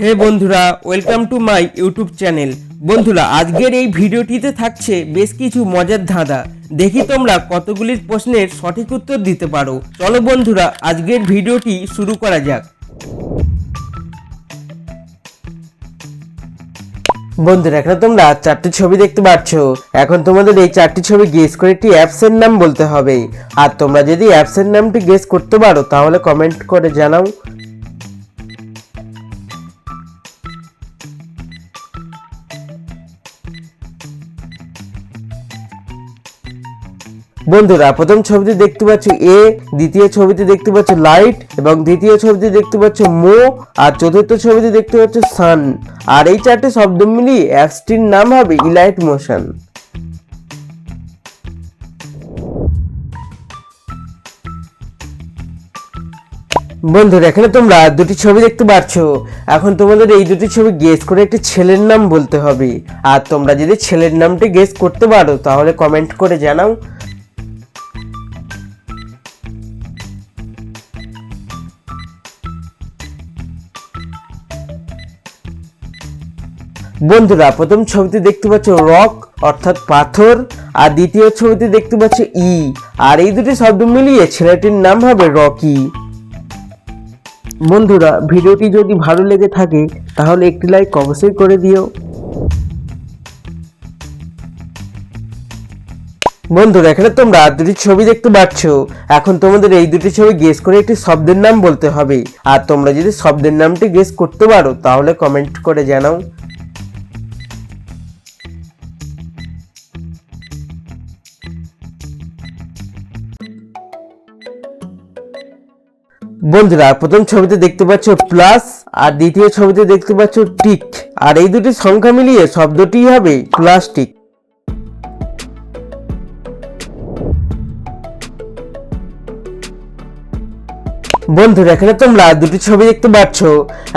হে বন্ধুরা welcome to my YouTube channel বন্ধুরা, আজকের এই ভিডিওটিতে থাকছে বেশ কিছু মজার ধাঁধা। দেখি তোমরা কতগুলির প্রশ্নের সঠিক উত্তর দিতে পারো। চলো বন্ধুরা, আজকের ভিডিওটি শুরু করা যাক। বন্ধুরা, এখানে তোমরা চারটি ছবি দেখতে পাচ্ছ। এখন তোমাদের এই চারটি ছবি গেস করে একটি অ্যাপসের নাম বলতে হবে। আর তোমরা যদি অ্যাপসের নামটি গেস করতে পারো, তাহলে কমেন্ট করে জানাও। বন্ধুরা, প্রথম ছবিতে দেখতে পাচ্ছ এ দ্বিতীয় ছবিতে দেখতে পাচ্ছ লাইট এবং দ্বিতীয় ছবিতে দেখতে পাচ্ছ মো আর চতুর্থ ছবিতে দেখতে পাচ্ছ সান আর এই চারটে শব্দ মিলিয়ে অ্যাপসটির নাম হবে ইলাইট মোশন বন্ধুরা, এখানে তোমরা দুটি ছবি দেখতে পাচ্ছ এখন তোমাদের এই দুটি ছবি গেস করে একটি ছেলের নাম বলতে হবে। আর তোমরা যদি ছেলের নামটি গেস করতে পারো, তাহলে কমেন্ট করে জানাও। বন্ধুরা, প্রথম ছবিতে দেখতে পাচ্ছ রক, অর্থাৎ পাথর, আর দ্বিতীয় ছবিতে দেখতে পাচ্ছ ই। আর এই দুটি শব্দ মিলিয়ে ছেলেটির নাম হবে রকি। বন্ধুরা, ভিডিওটি যদি ভালো লেগে থাকে, তাহলে একটি লাইক অবশ্যই করে দিও। বন্ধুরা, এখানে তোমরা আর দুটি ছবি দেখতে পাচ্ছ। এখন তোমাদের এই দুটি ছবি গেস করে একটি শব্দের নাম বলতে হবে। আর তোমরা যদি শব্দের নামটি গেস করতে পারো, তাহলে কমেন্ট করে জানাও। বন্ধুরা, প্রথম ছবিতে দেখতে পাচ্ছ প্লাস আর দ্বিতীয় ছবিতে দেখতে পাচ্ছ টিক আর এই দুটি সংখ্যা মিলিয়ে শব্দটি হবে প্লাস্টিক বন্ধুরা, এখানে তোমরা দুটি ছবি দেখতে পাচ্ছ।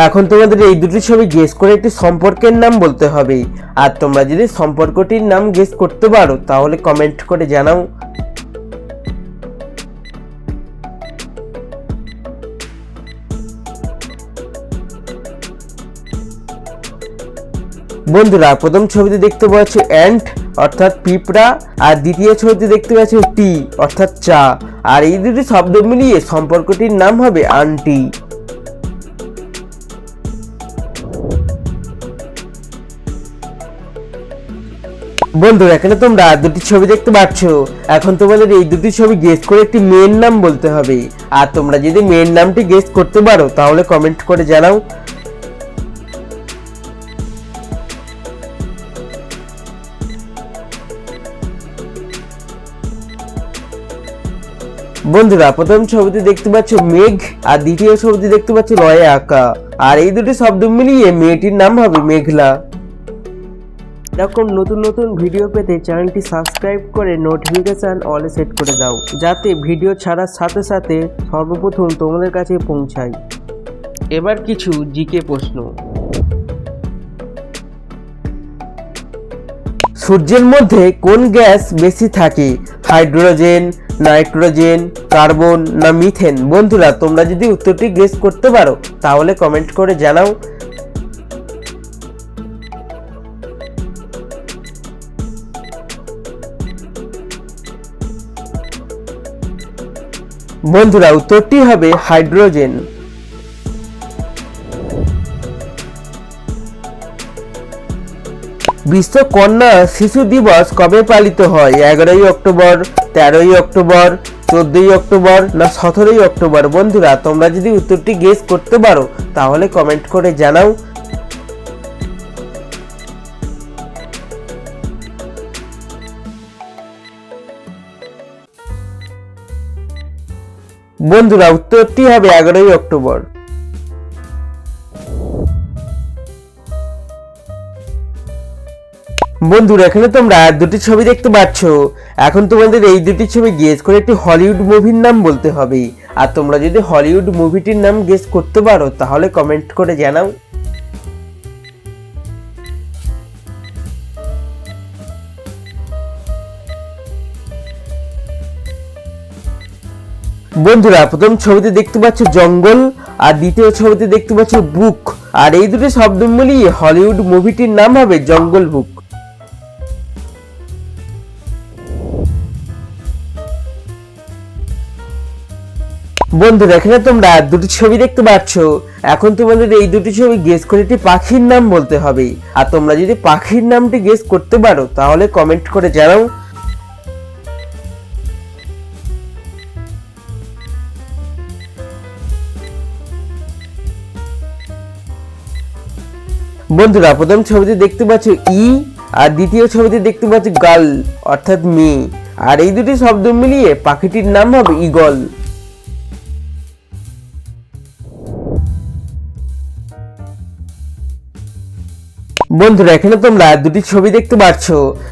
এখন তোমাদের এই দুটি ছবি গেস করে একটি সম্পর্কের নাম বলতে হবে। আর তোমরা যদি সম্পর্কটির নাম গেস করতে পারো, তাহলে কমেন্ট করে জানাও। বন্ধুরা, প্রথম ছবিতে দেখতে পাচ্ছ অ্যান্ট, অর্থাৎ পিঁপড়া, আর দ্বিতীয় ছবিতে দেখতে পাচ্ছ টি, অর্থাৎ চা। আর এই দুটি শব্দ মিলিয়ে সম্পর্কটির নাম হবে আন্টি। বন্ধুরা, এখানে তোমরা দুটি ছবি দেখতে পাচ্ছ। এখন তোমাদের এই দুটি ছবি গেস করে একটি মেয়ের নাম বলতে হবে। আর তোমরা যদি মেয়ের নামটি গেস করতে পারো, তাহলে কমেন্ট করে জানাও। বন্ধুরা, প্রথম ছবিতে দেখতে পাচ্ছ মেঘ আর দ্বিতীয় ছবিতে দেখতে পাচ্ছ রয়ে আঁকা। আর এই দুটি শব্দ মিলিয়ে মেয়েটির নাম হবে মেঘলা। এরকম নতুন নতুন ভিডিও পেতে চ্যানেলটি সাবস্ক্রাইব করে নোটিফিকেশান অলে সেট করে দাও, যাতে ভিডিও ছাড়ার সাথে সাথে সর্বপ্রথম তোমাদের কাছে পৌঁছায়। এবার কিছু জিকে প্রশ্ন। সূর্যের মধ্যে কোন গ্যাস বেশি থাকে? হাইড্রোজেন নাইট্রোজেন, কার্বন না মিথেন? বন্ধুরা, তোমরা যদি উত্তরটি গেস করতে পারো, তাহলে কমেন্ট করে জানাও। বন্ধুরা, উত্তরটি হবে হাইড্রোজেন। বিশ্ব কন্যা শিশু দিবস কবে পালিত হয়? এগারোই অক্টোবর, তেরোই অক্টোবর, চোদ্দই অক্টোবর না সতেরোই অক্টোবর? বন্ধুরা, তোমরা যদি উত্তরটি গেস করতে পারো, তাহলে কমেন্ট করে জানাও। বন্ধুরা, উত্তরটি হবে এগারোই অক্টোবর। বন্ধুরা, এখানে তোমরা দুটি ছবি দেখতে পাচ্ছ। এখন তোমাদের এই দুটি ছবি গেস করে একটি হলিউড মুভির নাম বলতে হবে। আর তোমরা যদি হলিউড মুভিটির নাম গেস করতে পারো, তাহলে কমেন্ট করে জানাও। বন্ধুরা, প্রথম ছবিতে দেখতে পাচ্ছ জঙ্গল, আর দ্বিতীয় ছবিতে দেখতে পাচ্ছ বুক। আর এই দুটি শব্দ মিলিয়ে হলিউড মুভিটির নাম হবে জঙ্গল বুক। বন্ধুরা এখানে তোমরা, দুটি ছবি দেখতে পাচ্ছ। এখন তোমাদের এই দুটি ছবি গেস করে একটি পাখির নাম বলতে হবে। আর তোমরা যদি পাখির নামটি গেস করতে পারো, তাহলে কমেন্ট করে জানাও। বন্ধুরা, প্রথম ছবিতে দেখতে পাচ্ছ ই, আর দ্বিতীয় ছবিতে দেখতে পাচ্ছ গার্ল অর্থাৎ মেয়ে আর এই দুটি শব্দ মিলিয়ে পাখিটির নাম হবে ইগল বন্ধুরা, এখানে তোমরা দুটি ছবি দেখতে পাচ্ছ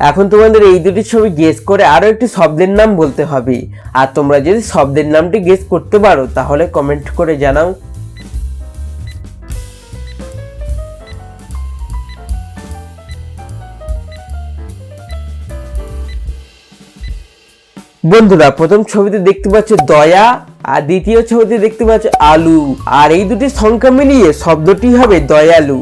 এখন তোমাদের এই দুটি ছবি গেস করে আরও একটি শব্দের নাম বলতে হবে। আর তোমরা যদি শব্দের নামটি গেস করতে পারো, তাহলে কমেন্ট করে জানাও। বন্ধুরা, প্রথম ছবিতে দেখতে পাচ্ছ দয়া, আর দ্বিতীয় ছবিতে দেখতে পাচ্ছ আলু। আর এই দুটি সংখ্যা মিলিয়ে শব্দটি হবে দয়ালু।